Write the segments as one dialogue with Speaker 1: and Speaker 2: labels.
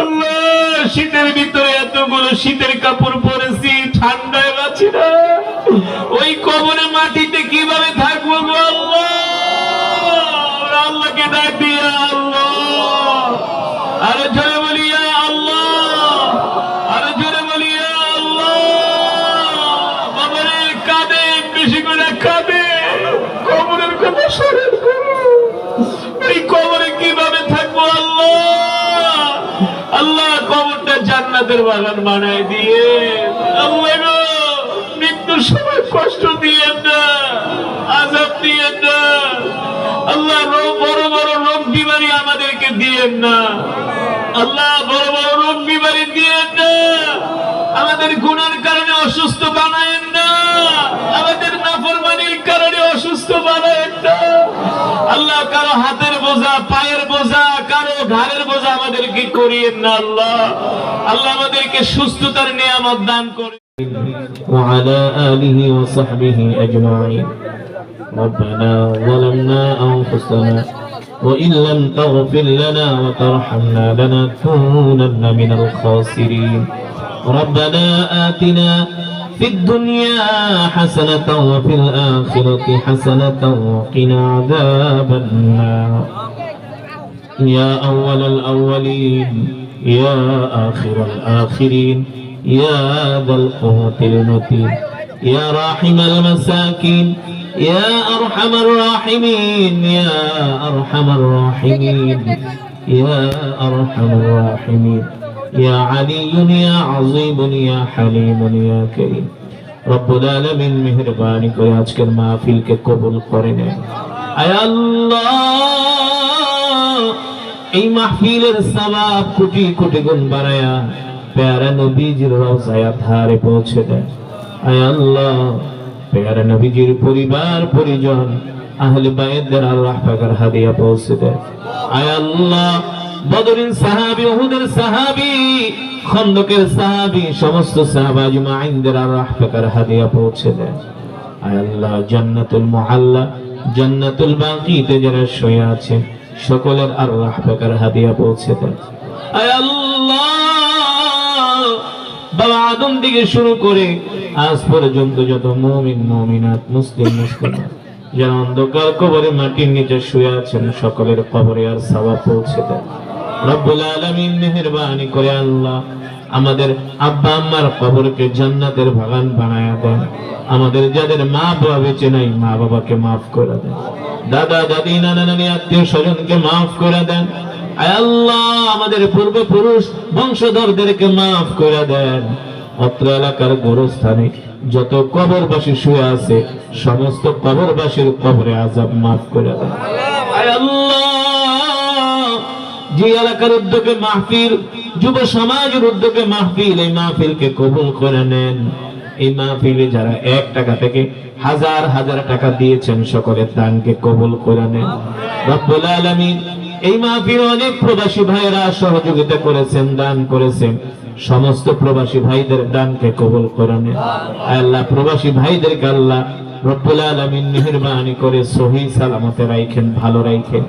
Speaker 1: আল্লাহ শীতের ভিতরে এতগুলো শীতের কাপড় পরেছি। আল্লাহ কবরটা জান্নাতের বাগান বানায় দিয়ে মৃত্যুর সময় কষ্ট দিয়ে না, আজাব দিয়ে না। আল্লাহ বড় বড় রোগ বিমারি আমাদেরকে দিয়েন না। আল্লাহ বড় বড় রোগ বিমারি দিয়েন না। আমাদের গুণের কারণে অসুস্থ বানায়েন না। আমাদের নাফরমানির কারণে অসুস্থ বানায়েন না। আল্লাহ কারও হাতের বোঝা, পায়ের বোঝা কারো ঘাড়ের বোঝা আমাদেরকে করিয়েন না আল্লাহ আল্লাহ আমাদেরকে সুস্থতার নিয়ামত দান করে
Speaker 2: وعلى آله وصحبه أجمعين ربنا ظلمنا أنفسنا وإن لم تغفر لنا وترحمنا لنكونن من الخاسرين ربنا آتنا في الدنيا حسنة وفي الآخرة حسنة وقنا عذاب النار يا أول الأولين يا آخر الآخرين يا ذا القوة المتين يا راحم المساكين يا أرحم الراحمين يا أرحم الراحمين يا أرحم الراحمين يا علي يا عظيم يا حليم يا كريم رب العالمين মেহেরবানি করে আজকের মাহফিলকে কবুল করে নেন আয় আল্লাহ এই মাহফিলের সবাব কোটি কোটি গুণ বাড়ায়া পেয়ারা নবীজির রওজায় ধারে পৌঁছে দেয়। আয় আল্লাহ, পেয়ারা নবীজির পরিবার, পরিজন, আহলে বাইতদের আল্লাহ পাকের হাদিয়া পৌঁছে দেয়। আয় আল্লাহ, বদরিন সাহাবী, উহুদের সাহাবী, খন্দকের সাহাবী, সমস্ত সাহাবা আজমাইনদের আল্লাহ পাকের হাদিয়া পৌঁছে দেয়। আয় আল্লাহ, জান্নাতুল মুআল্লা, জান্নাতুল বাকিতে যারা শুয়ে আছে সকলের আর রাহবাকার হাদিয়া পৌঁছে দেন। আদম থেকে শুরু করে আজ পর্যন্ত যত মমিন, মমিনাত, মুসলিম, মুসলিমাত, যারা অন্ধকার কবরে মাটির নিচে শুয়ে আছেন, সকলের কবরে আর সাবা পৌঁছে দেয় রব্বুল আলমিন মেহরবানি করে আল্লাহ আমাদের আব্বা আম্মার কবরকে জান্নাতের বাগান বানায়া দেন আমাদের যাদের মা বাবা বেঁচে নাই, মা বাবাকে মাফ করে দেন দাদা, দাদি, নানা, নানি, আত্মীয় স্বজনকে মাফ করে দেন। আল্লাহ, আমাদের পূর্বপুরুষ বংশধরদেরকে মাফ করে দেন। অত্র এলাকার গোরস্থানে যত কবরবাসী শুয়ে আছে, সমস্ত কবরবাসীর কবরে আজাব মাফ করে দেন। আল্লাহ, যে এলাকার উদ্যোগে মাহফিল যুব সমাজের উদ্যোগে মাহফিল, এই মাহফিলকে কবুল করে নেন। এই মাহফিলে যারা এক টাকা থেকে হাজার হাজার টাকা দিয়েছেন, সকলের দানকে কবুল করে নেন। রব্বুল আলামিন, এই মাহফিল অনেক প্রবাসী ভাইয়েরা সহযোগিতা করেছেন, দান করেছেন। সমস্ত প্রবাসী ভাইদের দানকে কবুল করে নেন। আল্লাহ প্রবাসী ভাইদেরকে আল্লাহ রব্বুল আলামিন মেহেরবানি করে সহি সালামতে রাখেন ভালো রাখেন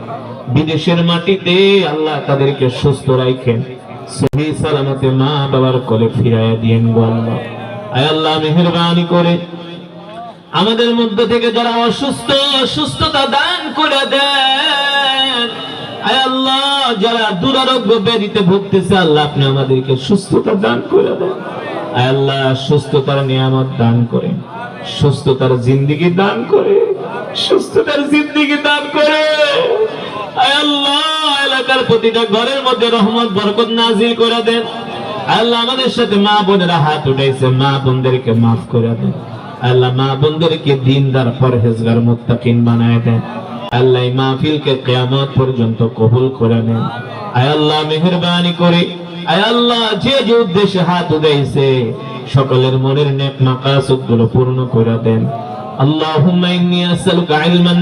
Speaker 2: বিদেশের মাটিতে আল্লাহ তাদেরকে সুস্থ রাখেন সহি সালামতে মা বাবার কোলে ফিরাইয়া দিয়েন গো আল্লাহ। আয় আল্লাহ, মেহেরবানি করে আমাদের মধ্য থেকে যারা অসুস্থ সুস্থতা দান করে দেন। আয় আল্লাহ, যারা দুরারোগ্য ব্যাধিতে ভুগতেছে, আল্লাহ আপনি আমাদেরকে সুস্থতা দান করে দেন। আয় আল্লাহ, সুস্থতার নিয়ামত দান করেন সুস্থতার জিন্দিগি দান করে, সুস্থতার জিন্দিগি দান করে। এলাকার প্রতিটা ঘরের মধ্যে রহমত, বরকত নাজিল করে দেন। আল্লাহ, আমাদের সাথে মা বোনেরা হাত মা বোনদেরকে মাফ করে দেন। আল্লাহ, মা বোনদেরকে দিনদার, পরহেজগার বানায় দেন। আল্লাহ কেয়ামত পর্যন্ত কবুল করে নেন। আয় আল্লাহ, মেহরবানি করে। আয় আল্লাহ, যে যে উদ্দেশ্যে হাত উঠাইছে, সকলের মনের নেক মাকাসুদগুলো পূর্ণ করে দেন। আল্লাহ ইলমান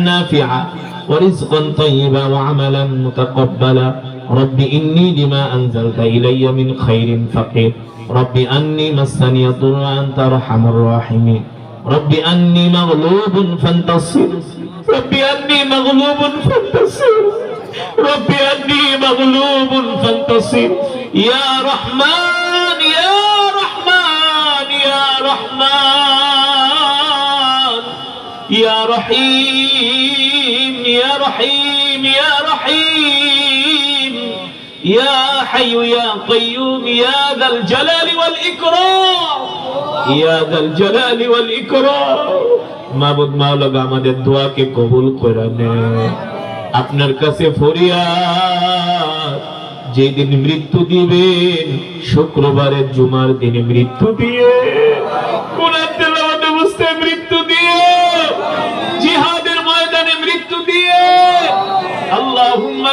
Speaker 2: ورزقا طيبا وعملا متقبلا. رب إني لما أنزلت إلي من خير فقير. رب أني مسني الضر وأنت أرحم الراحمين. رب أني مغلوب فانتصر. رب أني مغلوب فانتصر.
Speaker 1: ربي أني مغلوب فانتصر. يا رحمن يا رحمن يا رحمن. يا رحيم يا رحيم يا رحيم يا حي يا قيوم يا ذا الجلال والإكرام يا ذا الجلال والإكرام মাবুদ মাওলানা আমাদের দোয়াকে কবুল করে নেয় আপনার কাছে ফরিয়াদ যেদিন মৃত্যু দিবেন শুক্রবারের জুমার দিনে মৃত্যু দিয়ে কোরআন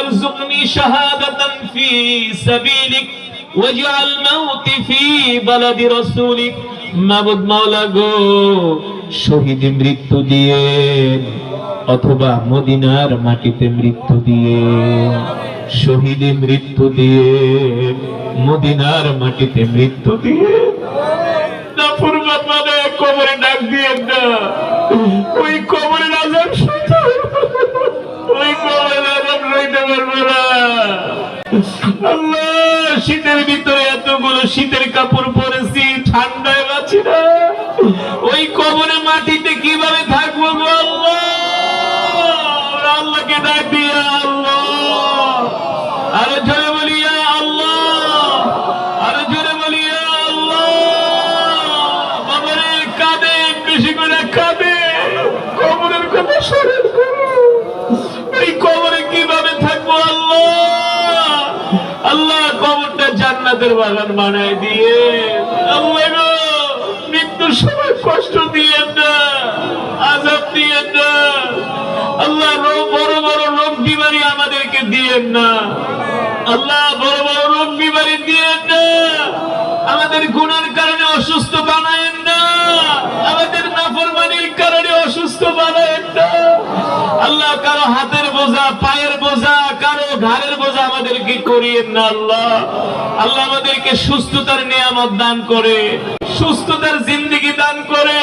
Speaker 1: اللهم ارزقني شهادة في سبيلك واجعل موتي في بلد رسولك মাবুদ মাওলা গো শহীদ মৃত্যু দিয়ে অথবা মদিনার মাটিতে মৃত্যু দিয়ে শহীদ মৃত্যু দিয়ে মদিনার মাটিতে মৃত্যু দিয়ে নাফরমান মানে কবরে ডাক দিয়ে না ওই কবরে আজাব সইতে শীতের ভিতরে এতগুলো শীতের কাপড় পরেছি ঠান্ডায় বাঁচি না। ওই কবরে মাটিতে কীভাবে আল্লাহ কবরটা জান্নাতের বাগান বানায় দিয়ে মৃত্যুর সময় কষ্ট দিয়ে না, আজাব দিয়ে না আল্লাহ বড় বড় রোগ বিমারি আমাদেরকে দিয়েন না, আল্লাহ বড় বড় রোগ বিমারি দিয়েন না, আমাদের গুণের কারণে অসুস্থ বানায়েন না, আমাদের নাফরমানির কারণে অসুস্থ বানায়েন না। আল্লাহ কারও হাতের বোঝা, পায়ের বোঝা ঘাড়ের বোঝা আমাদেরকে করিয়েন না আল্লাহ। আল্লাহ আমাদেরকে সুস্থতার নিয়ামত দান করে, সুস্থতার জিন্দিগি দান করে।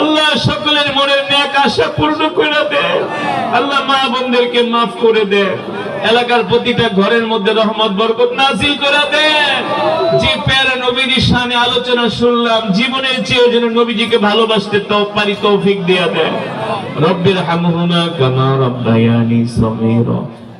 Speaker 1: আল্লাহ সকলের মনের ন্যাক আশা পূর্ণ করে দে। আল্লাহ মা বোনদেরকে মাফ করে দে। এলাকার প্রতিটা ঘরের মধ্যে রহমত, বরকত নাজিল করে দে। যে প্যারা নবীজির সামনে আলোচনা শুনলাম, জীবনের চেয়ে যেন নবীজিকে ভালোবাসতে পারি তৌফিক দিয়া দেয় রব্বির হামহুমা কামা রব্বায়ানি সগীরা।